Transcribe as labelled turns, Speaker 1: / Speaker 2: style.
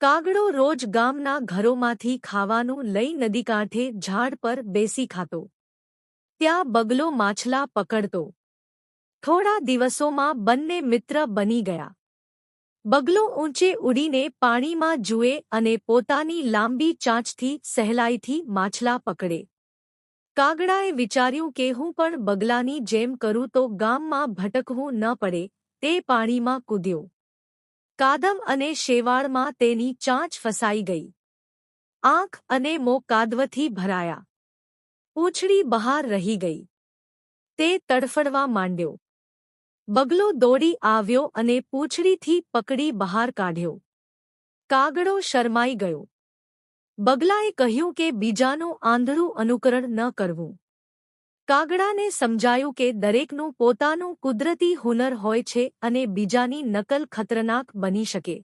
Speaker 1: કાગડો રોજ ગામના ઘરોમાંથી ખાવાનું લઈ નદીકાંઠે ઝાડ પર બેસી ખાતો. ત્યાં બગલો માછલા પકડતો. થોડા દિવસોમાં બંને મિત્ર બની ગયા. બગલો ઊંચે ઉડીને પાણીમાં જુએ અને પોતાની લાંબી ચાંચથી સહેલાઈથી માછલા પકડે. કાગડાએ વિચાર્યું કે હું પણ બગલાની જેમ કરું તો ગામમાં ભટકવું ન પડે, તે પાણીમાં કૂદ્યો. કાદવ અને શેવાળમાં તેની ચાંચ ફસાઈ ગઈ. આંખ અને મો કાદવથી ભરાયા. પૂંછડી બહાર રહી ગઈ. તે તડફડવા માંડ્યો. બગલો દોડી આવ્યો અને પૂંછડીથી પકડી બહાર કાઢ્યો. કાગડો શરમાઈ ગયો. બગલાએ કહ્યું કે બીજાનું આંધળું અનુકરણ ન કરવું. કાગડાને સમજાયું કે દરેકનું પોતાનું કુદરતી હુનર હોય છે અને બીજાની નકલ ખતરનાક બની શકે.